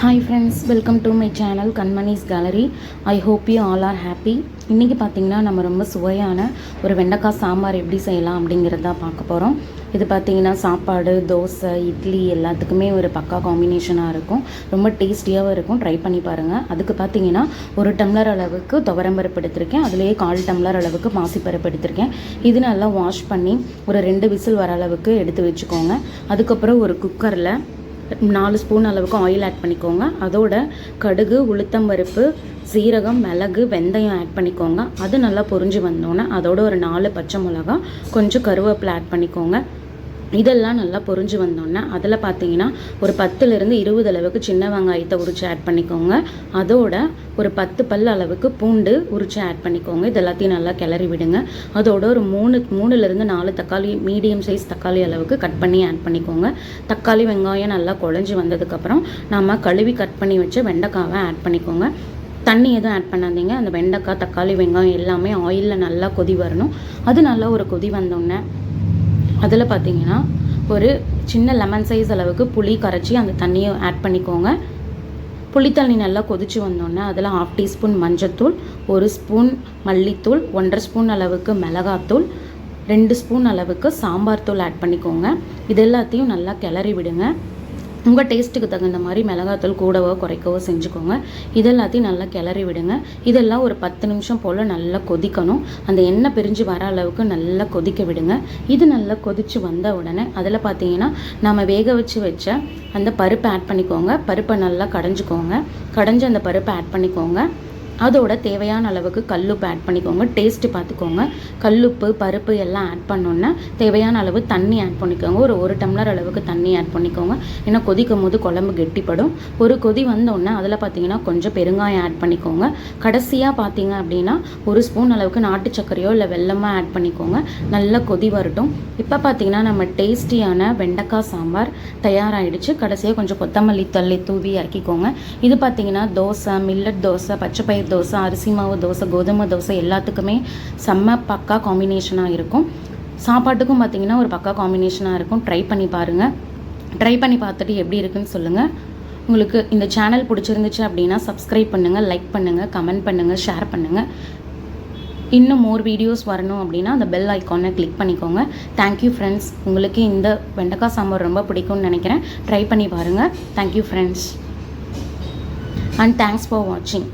Hi friends welcome to my channel Kanmani's gallery I hope you all are happy இன்றைக்கி பார்த்தீங்கன்னா நம்ம ரொம்ப சுவையான ஒரு வெண்டைக்காய் சாம்பார் எப்படி செய்யலாம் அப்படிங்கிறத பார்க்க போகிறோம் இது பார்த்திங்கன்னா சாப்பாடு தோசை இட்லி எல்லாத்துக்குமே ஒரு பக்கா காம்பினேஷனாக இருக்கும். ரொம்ப டேஸ்டியாகவும் இருக்கும். ட்ரை பண்ணி பாருங்கள் அதுக்கு பார்த்தீங்கன்னா ஒரு டம்ளர் அளவுக்கு துவரம்பருப்பு எடுத்திருக்கேன். அதுலேயே கால் டம்ளர் அளவுக்கு பாசிப்பருப்பு எடுத்திருக்கேன். இது நல்லா வாஷ் பண்ணி ஒரு ரெண்டு விசில் வர அளவுக்கு எடுத்து வச்சுக்கோங்க. அதுக்கப்புறம் ஒரு குக்கரில் நாலு ஸ்பூன் அளவுக்கு ஆயில் ஆட் பண்ணிக்கோங்க. அதோட கடுகு உளுத்தம் பருப்பு சீரகம் மிளகு வெந்தயம் ஆட் பண்ணிக்கோங்க. அது நல்லா பொரிஞ்சு வந்தோன்னே அதோட ஒரு நாலு பச்சை மிளகா கொஞ்சம் கருவேப்பிலை ஆட் பண்ணிக்கோங்க. இதெல்லாம் நல்லா பொரிஞ்சு வந்தோன்னே அதில் பார்த்தீங்கன்னா ஒரு பத்துலேருந்து இருபது அளவுக்கு சின்ன வெங்காயத்தை உரிச்சு ஆட் பண்ணிக்கோங்க. அதோட ஒரு பத்து பல் அளவுக்கு பூண்டு உரிச்சு ஆட் பண்ணிக்கோங்க. இது எல்லாத்தையும் நல்லா கிளறி விடுங்க. அதோட ஒரு மூணு மூணுலேருந்து நாலு தக்காளி மீடியம் சைஸ் தக்காளி அளவுக்கு கட் பண்ணி ஆட் பண்ணிக்கோங்க. தக்காளி வெங்காயம் நல்லா குழஞ்சி வந்ததுக்கப்புறம் நம்ம கழுவி கட் பண்ணி வச்ச வெண்டைக்காவை ஆட் பண்ணிக்கோங்க. தண்ணி எதுவும் ஆட் பண்ணாதீங்க. அந்த வெண்டைக்காய் தக்காளி வெங்காயம் எல்லாமே ஆயிலில் நல்லா கொதி வரணும். அது நல்லா ஒரு கொதி வந்தோடனே அதில் பார்த்தீங்கன்னா ஒரு சின்ன லெமன் சைஸ் அளவுக்கு புளி கரைச்சி அந்த தண்ணியை ஆட் பண்ணிக்கோங்க. புளித்தண்ணி நல்லா கொதிச்சு வந்தோடனே அதில் ஹாஃப் டீஸ்பூன் மஞ்சத்தூள் ஒரு ஸ்பூன் மல்லித்தூள் ஒன்றரை ஸ்பூன் அளவுக்கு மிளகாத்தூள் ரெண்டு ஸ்பூன் அளவுக்கு சாம்பார் தூள் ஆட் பண்ணிக்கோங்க. இது எல்லாத்தையும் நல்லா கிளறி விடுங்க. உங்கள் டேஸ்ட்டுக்கு தகுந்த மாதிரி மிளகாத்தூள் கூடவோ குறைக்கவோ செஞ்சுக்கோங்க. இது எல்லாத்தையும் நல்லா கிளறி விடுங்க. இதெல்லாம் ஒரு பத்து நிமிஷம் போல் நல்லா கொதிக்கணும். அந்த எண்ணெய் பிரிஞ்சு வர அளவுக்கு நல்லா கொதிக்க விடுங்க. இது நல்லா கொதித்து வந்த உடனே அதில் பார்த்தீங்கன்னா நம்ம வேக வச்சு வச்ச அந்த பருப்பை ஆட் பண்ணிக்கோங்க. பருப்பை நல்லா கடைஞ்சிக்கோங்க. கடைஞ்சி அந்த பருப்பை ஆட் பண்ணிக்கோங்க. அதோட தேவையான அளவுக்கு கல்லுப்பு ஆட் பண்ணிக்கோங்க. டேஸ்ட்டு பார்த்துக்கோங்க கல்லுப்பு பருப்பு எல்லாம் ஆட் பண்ணோன்னே தேவையான அளவு தண்ணி ஆட் பண்ணிக்கோங்க. ஒரு ஒரு டம்ளர் அளவுக்கு தண்ணி ஆட் பண்ணிக்கோங்க. ஏன்னா கொதிக்கும் போது குழம்பு கெட்டிப்படும். ஒரு கொதி வந்தோடனே அதில் பார்த்தீங்கன்னா கொஞ்சம் பெருங்காயம் ஆட் பண்ணிக்கோங்க. கடைசியாக பார்த்தீங்க அப்படின்னா ஒரு ஸ்பூன் அளவுக்கு நாட்டு சர்க்கரையோ இல்லை வெல்லமோ ஆட் பண்ணிக்கோங்க. நல்லா கொதி வரட்டும். இப்போ பார்த்தீங்கன்னா நம்ம டேஸ்டியான வெண்டைக்காய் சாம்பார் தயாராகிடுச்சு கடைசியாக கொஞ்சம் கொத்தமல்லி தள்ளி தூவி இறக்கிக்கோங்க. இது பார்த்தீங்கன்னா தோசை மில்லட் தோசை பச்சை பயிர் தோசை அரிசி மாவு தோசை கோதுமை தோசை எல்லாத்துக்குமே செம்ம பக்கா காம்பினேஷனாக இருக்கும். சாப்பாட்டுக்கும் பார்த்தீங்கன்னா ஒரு பக்கா காம்பினேஷனாக இருக்கும். ட்ரை பண்ணி பாருங்கள் ட்ரை பண்ணி பார்த்துட்டு எப்படி இருக்குன்னு சொல்லுங்கள் உங்களுக்கு இந்த சேனல் பிடிச்சிருந்துச்சு அப்படின்னா சப்ஸ்கிரைப் பண்ணுங்கள் லைக் பண்ணுங்கள் கமெண்ட் பண்ணுங்கள் ஷேர் பண்ணுங்கள் இன்னும் மோர் வீடியோஸ் வரணும் அப்படின்னா அந்த பெல் ஐக்கானை கிளிக் பண்ணிக்கோங்க. தேங்க்யூ ஃப்ரெண்ட்ஸ் உங்களுக்கு இந்த வெண்டைக்காய் சாம்பார் ரொம்ப பிடிக்கும்னு நினைக்கிறேன். ட்ரை பண்ணி பாருங்கள் thank you friends and thanks for வாட்சிங்